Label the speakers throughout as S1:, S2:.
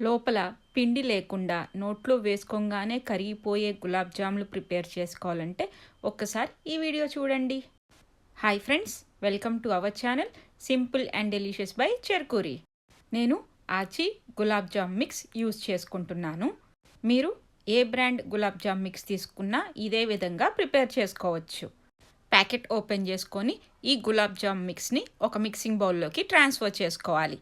S1: లోపల పిండి లేకుండా నోట్లో వేసుకోగానే కరిగిపోయే గులాబ్ జాములు ప్రిపేర్ చేసుకోవాలంటే ఒక్కసారి ఈ వీడియో చూడండి. Hi friends welcome to our channel simple and delicious by Cherukuri. నేను ఆచి గులాబ్ జామ్ మిక్స్ యూస్ చేసుకుంటున్నాను. మీరు ఏ బ్రాండ్ గులాబ్ జామ్ మిక్స్ తీసుకున్నా ఇదే విధంగా ప్రిపేర్ చేసుకోవచ్చు. ప్యాకెట్ ఓపెన్ చేసుకొని ఈ గులాబ్ జామ్ మిక్స్ని ఒక మిక్సింగ్ బౌల్లోకి ట్రాన్స్ఫర్ చేసుకోవాలి.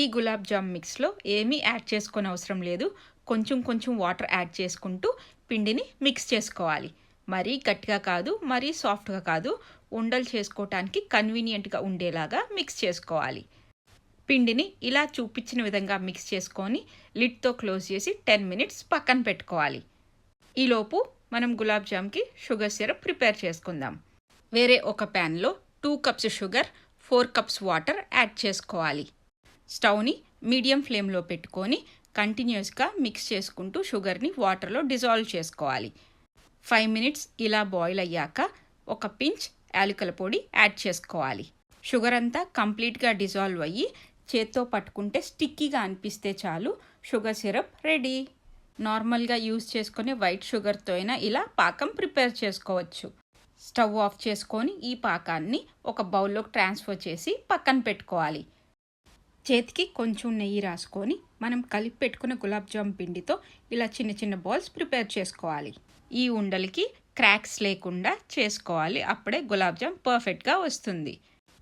S1: ఈ గులాబ్ జామ్ మిక్స్లో ఏమీ యాడ్ చేసుకొని అవసరం లేదు. కొంచెం కొంచెం వాటర్ యాడ్ చేసుకుంటూ పిండిని మిక్స్ చేసుకోవాలి. మరీ గట్టిగా కాదు మరీ సాఫ్ట్గా కాదు. ఉండలు చేసుకోవటానికి కన్వీనియంట్గా ఉండేలాగా మిక్స్ చేసుకోవాలి. పిండిని ఇలా చూపించిన విధంగా మిక్స్ చేసుకొని లిడ్తో క్లోజ్ చేసి టెన్ మినిట్స్ పక్కన పెట్టుకోవాలి. ఈలోపు మనం గులాబ్ జామ్కి షుగర్ సిరప్ ప్రిపేర్ చేసుకుందాం. వేరే ఒక ప్యాన్లో two cups sugar four cups water add చేసుకోవాలి. స్టవ్ని మీడియం ఫ్లేమ్లో పెట్టుకొని కంటిన్యూస్గా మిక్స్ చేసుకుంటూ షుగర్ని వాటర్లో డిజాల్వ్ చేసుకోవాలి. ఫైవ్ మినిట్స్ ఇలా బాయిల్ అయ్యాక ఒక పించ్ యాలకుల పొడి యాడ్ చేసుకోవాలి. షుగర్ అంతా కంప్లీట్గా డిజాల్వ్ అయ్యి చేత్తో పట్టుకుంటే స్టిక్కీగా అనిపిస్తే చాలు షుగర్ సిరప్ రెడీ. నార్మల్గా యూజ్ చేసుకునే వైట్ షుగర్తో అయినా ఇలా పాకం ప్రిపేర్ చేసుకోవచ్చు. స్టవ్ ఆఫ్ చేసుకొని ఈ పాకాన్ని ఒక బౌల్లోకి ట్రాన్స్ఫర్ చేసి పక్కన పెట్టుకోవాలి. చేతికి కొంచెం నెయ్యి రాసుకొని మనం కలిపి పెట్టుకున్న గులాబ్ జామ్ పిండితో ఇలా చిన్న చిన్న బాల్స్ ప్రిపేర్ చేసుకోవాలి. ఈ ఉండలకి క్రాక్స్ లేకుండా చేసుకోవాలి. అప్పుడే గులాబ్ జామ్ పర్ఫెక్ట్గా వస్తుంది.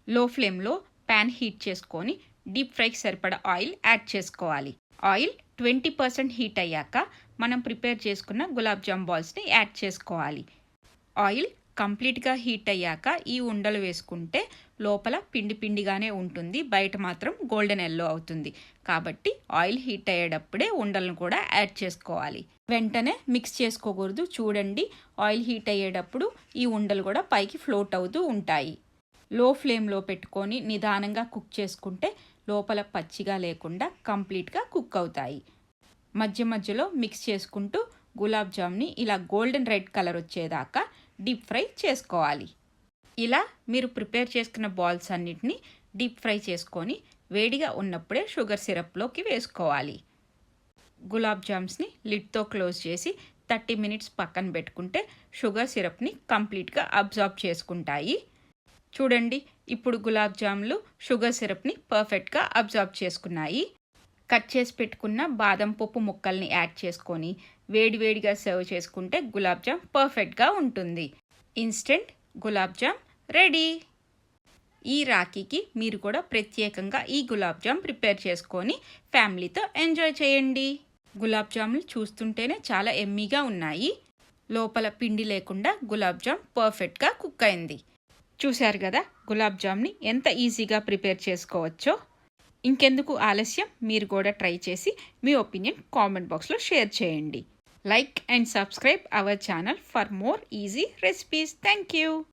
S1: లో ఫ్లేమ్లో ప్యాన్ హీట్ చేసుకొని డీప్ ఫ్రైకి సరిపడా ఆయిల్ యాడ్ చేసుకోవాలి. ఆయిల్ ట్వంటీ పర్సెంట్ హీట్ అయ్యాక మనం ప్రిపేర్ చేసుకున్న గులాబ్ జామ్ బాల్స్ని యాడ్ చేసుకోవాలి. ఆయిల్ కంప్లీట్గా హీట్ అయ్యాక ఈ ఉండలు వేసుకుంటే లోపల పిండి పిండిగానే ఉంటుంది. బయట మాత్రం గోల్డెన్ ఎల్లో అవుతుంది. కాబట్టి ఆయిల్ హీట్ అయ్యేటప్పుడే ఉండలను కూడా యాడ్ చేసుకోవాలి. వెంటనే మిక్స్ చేసుకోకూడదు. చూడండి ఆయిల్ హీట్ అయ్యేటప్పుడు ఈ ఉండలు కూడా పైకి ఫ్లోట్ అవుతూ ఉంటాయి. లో ఫ్లేమ్లో పెట్టుకొని నిదానంగా కుక్ చేసుకుంటే లోపల పచ్చిగా లేకుండా కంప్లీట్గా కుక్ అవుతాయి. మధ్య మధ్యలో మిక్స్ చేసుకుంటూ గులాబ్ జామ్ని ఇలా గోల్డెన్ రెడ్ కలర్ వచ్చేదాకా డీప్ ఫ్రై చేసుకోవాలి. ఇలా మీరు ప్రిపేర్ చేసుకున్న బాల్స్ అన్నిటిని డీప్ ఫ్రై చేసుకొని వేడిగా ఉన్నప్పుడే షుగర్ సిరప్లోకి వేసుకోవాలి. గులాబ్ జామ్స్ని లిడ్తో క్లోజ్ చేసి థర్టీ మినిట్స్ పక్కన పెట్టుకుంటే షుగర్ సిరప్ని కంప్లీట్గా అబ్జార్బ్ చేసుకుంటాయి. చూడండి ఇప్పుడు గులాబ్ జాములు షుగర్ సిరప్ని పర్ఫెక్ట్గా అబ్జార్బ్ చేసుకున్నాయి. కట్ చేసి పెట్టుకున్న బాదం పప్పు ముక్కల్ని యాడ్ చేసుకొని వేడివేడిగా సర్వ్ చేసుకుంటే గులాబ్ జామ్ పర్ఫెక్ట్గా ఉంటుంది. Instant gulab jam ready. ఈ రాఖీకి మీరు కూడా ప్రత్యేకంగా ఈ గులాబ్ జామ్ ప్రిపేర్ చేసుకొని ఫ్యామిలీతో ఎంజాయ్ చేయండి. గులాబ్ జాములు చూస్తుంటేనే చాలా ఎమ్మీగా ఉన్నాయి. లోపల పిండి లేకుండా గులాబ్ జామ్ పర్ఫెక్ట్గా కుక్ అయింది. చూశారు కదా గులాబ్ జామ్ని ఎంత ఈజీగా ప్రిపేర్ చేసుకోవచ్చో? ఇంకెందుకు ఆలస్యం? మీరు కూడా ట్రై చేసి మీ ఒపీనియన్ కామెంట్ బాక్స్లో షేర్ చేయండి. Like and subscribe our channel for more easy recipes. Thank you.